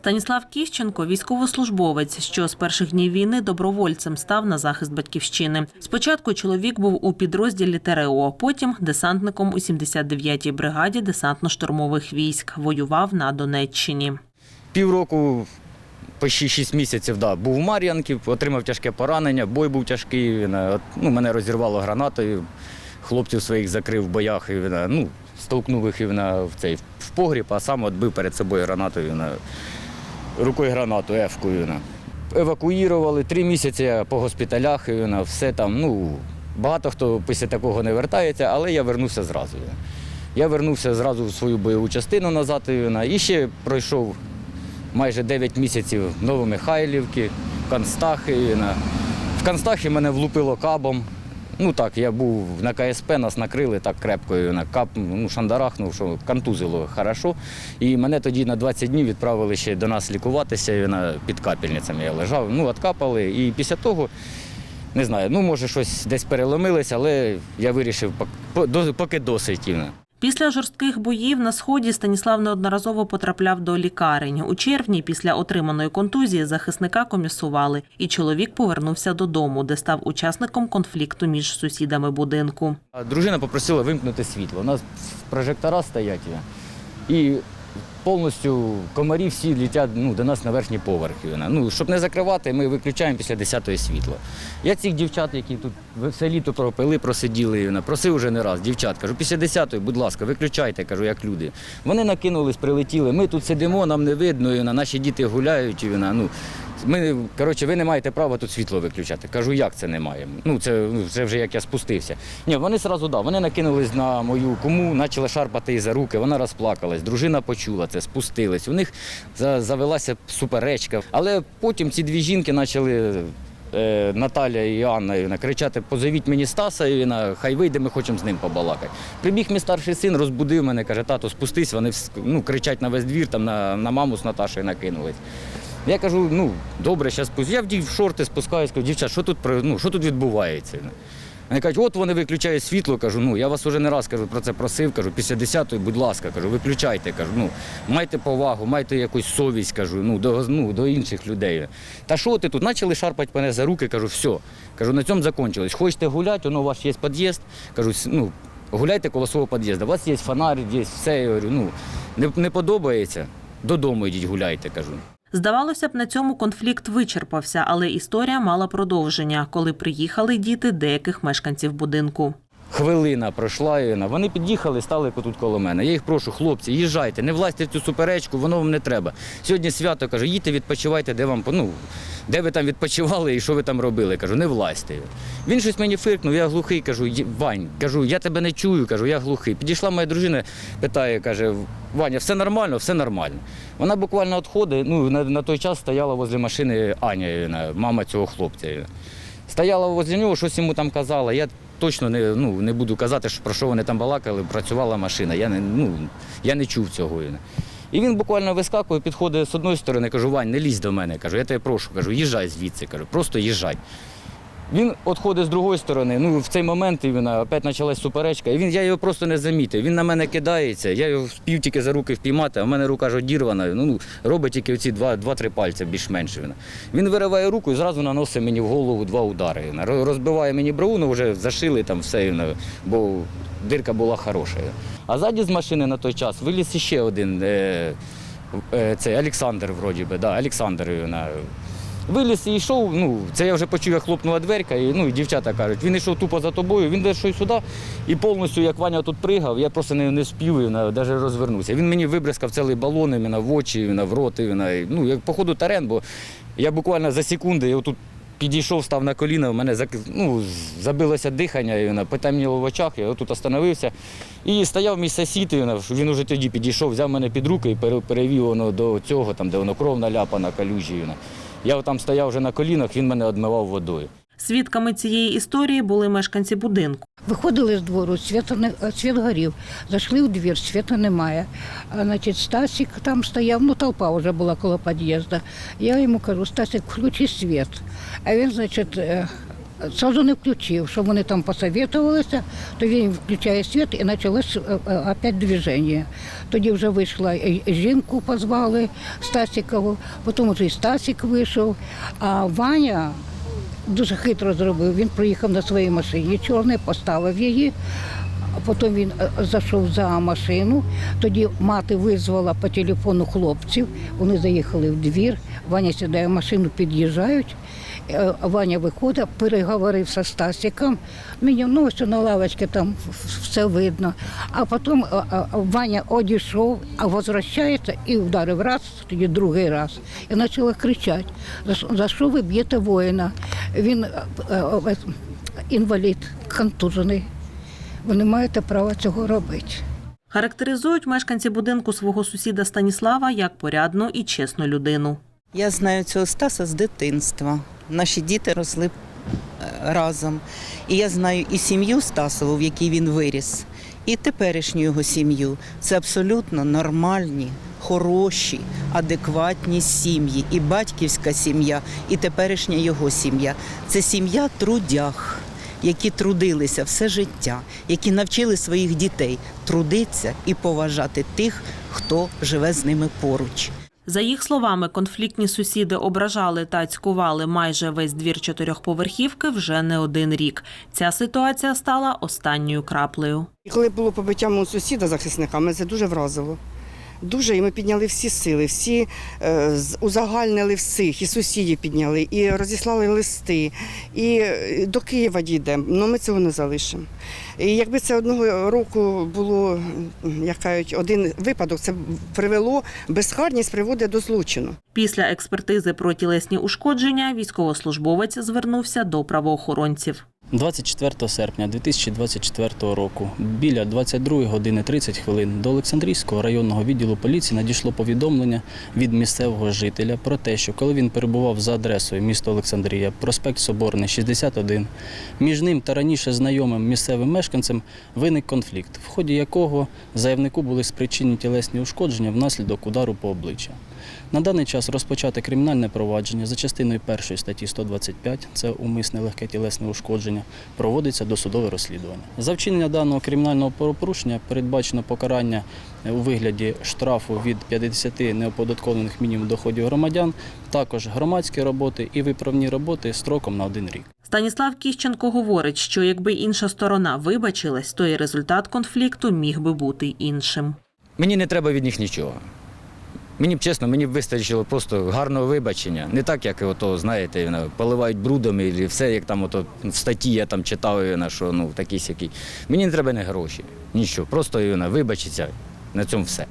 Станіслав Кіщенко військовослужбовець, що з перших днів війни добровольцем став на захист батьківщини. Спочатку чоловік був у підрозділі ТРО, потім десантником у 79-й бригаді десантно-штурмових військ. Воював на Донеччині. Півроку, почти 6 місяців, да, був в Мар'янці, отримав тяжке поранення, бой був тяжкий. Е, ну, мене розірвало гранатою, хлопців своїх закрив в боях, і е, ну, стовкнув їх і е, в цей в погріб, а сам відбив перед собою гранатою. Рукою гранату, ефкою. Евакуїрували три місяці по госпіталях, і все там. ну, Багато хто після такого не вертається, але я вернувся зразу. Я вернувся зразу в свою бойову частину назад і ще пройшов майже 9 місяців в Новомихайлівці, в Констахі. В Констахі мене влупило кабом. Ну так, я був на КСП, нас накрили так крепко, і на кап, ну, шандарахнув, що контузило хорошо. І мене тоді на 20 днів відправили ще до нас лікуватися, і на, під капельницями я лежав. Ну, відкапали. І після того, не знаю, ну може щось десь переломилося, але я вирішив, поки досить. Після жорстких боїв на сході Станіслав неодноразово потрапляв до лікарень. У червні після отриманої контузії захисника комісували, і чоловік повернувся додому, де став учасником конфлікту між сусідами будинку. Дружина попросила вимкнути світло. У нас прожектора стоять. І повністю комарі всі літять ну, до нас на верхні поверхи. Ну, щоб не закривати, ми виключаємо після 10-ї світло. Я цих дівчат, які тут все літо пропили, просиділи, вона, просив вже не раз, дівчат, кажу, після 10-ї, будь ласка, виключайте, кажу, як люди. Вони накинулись, прилетіли. Ми тут сидимо, нам не видно, наші діти гуляють. Ну, ми, коротше, ви не маєте права тут світло виключати. Кажу, як це не маємо? Ну, це, ну, це вже як я спустився. Ні, вони одразу да, вони накинулись на мою куму, почали шарпати її за руки, вона розплакалась. Дружина почула це, спустились. У них завелася суперечка. Але потім ці дві жінки почали. е, Наталя і Анна і вона, кричати, позовіть мені Стаса, і вона, хай вийде, ми хочемо з ним побалакати. Прибіг мій старший син, розбудив мене, каже, тато, спустись, вони ну, кричать на весь двір, там на, на маму з Наташею накинулись. Я кажу, ну добре, зараз спустю. Я вдів шорти спускаюсь, кажу, дівчат, що тут ну, що тут відбувається? Вони кажуть, от вони виключають світло. Кажу, ну я вас уже не раз кажу про це просив. Кажу, після 10-ї, будь ласка, кажу, виключайте. Кажу, ну майте повагу, майте якусь совість, кажу, ну до, ну, до інших людей. Та що ти тут? Почали шарпати мене за руки, кажу, все. Кажу, на цьому закінчилось. Хочете гуляти, воно у вас є під'їзд. Кажу, ну, гуляйте коло свого під'їзду. У вас є фонарь, є все. Я говорю, ну не, не подобається. Додому йдіть гуляйте, кажу. Здавалося б, на цьому конфлікт вичерпався, але історія мала продовження, коли приїхали діти деяких мешканців будинку. Хвилина пройшла, вони під'їхали, стали тут коло мене. Я їх прошу, хлопці, їжджайте, не влазьте в цю суперечку, воно вам не треба. Сьогодні свято кажу, їдьте, відпочивайте, де вам ну, де ви там відпочивали і що ви там робили. Кажу, не влазьте. Він щось мені фиркнув, я глухий, кажу, Вань, кажу, я тебе не чую, кажу, я глухий. Підійшла моя дружина, питає, каже, Ваня, все нормально, все нормально. Вона буквально відходить, ну, на, на той час стояла возле машини Аня, мама цього хлопця. Стояла возле нього, щось йому там казала. Я точно не, ну, не буду казати, що про що вони там балакали, працювала машина. Я не, ну, я не чув цього. І він буквально вискакує, підходить з одної сторони, кажу, Вань, не лізь до мене. Кажу, я тебе прошу, кажу, їжджай звідси, кажу, просто їжджай. Він відходить з другої сторони. Ну, в цей момент і вона опять почалась суперечка. І він, я його просто не замітив. Він на мене кидається, я його спів тільки за руки впіймати, а в мене рука ж одірвана. Ну, ну, робить тільки оці два- два-три пальці більш-менш. Він. він вириває руку і зразу наносить мені в голову два удари. Розбиває мені брову, ну вже зашили там все, він, бо дирка була хороша. А ззаді з машини на той час виліз ще один. Е, е, це Олександр, вроді би, да, Олександр. Він, Виліз і йшов, ну, це я вже почув, як хлопнула дверка, і, ну, і дівчата кажуть, він йшов тупо за тобою, він йшов сюди, і повністю, як Ваня тут пригав, я просто не, не спів, навіть розвернувся. Він мені вибризкав цілий балон, іменно в очі, іменно в рот, іменно, і, ну, як походу тарен, бо я буквально за секунди, я тут підійшов, став на коліна, в мене ну, забилося дихання, і вона потемніло в очах, я тут остановився. І стояв мій сусід, і він уже тоді підійшов, взяв мене під руки і перевів воно до цього, там, де воно кров наляпана, калюжі. і вона. Я там стояв вже на колінах, він мене одмивав водою. Свідками цієї історії були мешканці будинку. Виходили з двору, світ, не, світ горів. Зайшли в двір, світу немає. А значить, Стасик там стояв, ну толпа вже була коло під'їзду. Я йому кажу, Стасик, включи світ. А він, значить, е, Сразу не включив, що вони там посоветувалися, то він включає світ і почалось е, е, опять движення. Тоді вже вийшла жінку, позвали Стасікову, потім вже і Стасік вийшов, а Ваня дуже хитро зробив. Він приїхав на своїй машині чорній, поставив її. Потім він е, зайшов за машину. Тоді мати визвала по телефону хлопців. Вони заїхали в двір. Ваня сідає в машину, під'їжджають. Е, Ваня виходить, переговорив зі Стасиком. Мені ну, ось на лавочці там все видно. А потім е, е, Ваня одійшов, а возвращається і вдарив раз, тоді другий раз. І почала кричати, за що- ви б'єте воїна? Він інвалід, контужений. Ви не маєте права цього робити. Характеризують мешканці будинку свого сусіда Станіслава як порядну і чесну людину. Я знаю цього Стаса з дитинства. Наші діти росли е, разом. І я знаю і сім'ю Стасову, в якій він виріс, і теперішню його сім'ю. Це абсолютно нормальні, хороші, адекватні сім'ї. І батьківська сім'я, і теперішня його сім'я. Це сім'я трудях. Які трудилися все життя, які навчили своїх дітей трудитися і поважати тих, хто живе з ними поруч. За їх словами, конфліктні сусіди ображали та цькували майже весь двір чотирьохповерхівки вже не один рік. Ця ситуація стала останньою краплею. Коли було побиття мого сусіда захисниками, це дуже вразило. Дуже, і ми підняли всі сили, всі е, узагальнили всіх, і сусідів підняли, і розіслали листи, і е, до Києва дійдемо, але ми цього не залишимо. І якби це одного року було, як кажуть, один випадок, це привело, безхарність приводить до злочину. Після експертизи про тілесні ушкодження військовослужбовець звернувся до правоохоронців. 24 серпня 2024 року біля 22 години 30 хвилин до Олександрійського районного відділу поліції надійшло повідомлення від місцевого жителя про те, що коли він перебував за адресою місто Олександрія, проспект Соборний, 61, між ним та раніше знайомим місцевим мешканцем виник конфлікт, в ході якого заявнику були спричинені тілесні ушкодження внаслідок удару по обличчя. На даний час розпочати кримінальне провадження за частиною першої статті 125, це умисне легке тілесне ушкодження, проводиться досудове розслідування. За вчинення даного кримінального правопорушення передбачено покарання у вигляді штрафу від 50 неоподаткованих мінімум доходів громадян, також громадські роботи і виправні роботи строком на один рік. Станіслав Кіщенко говорить, що якби інша сторона вибачилась, то і результат конфлікту міг би бути іншим. Мені не треба від них нічого. Мені б чесно, мені б вистачило просто гарного вибачення. Не так, як ото, знаєте, поливають брудом і все, як там ото в статті я там читав, що ну такий сякий. Мені не треба не гроші, нічого. Просто вибачиться. На цьому все.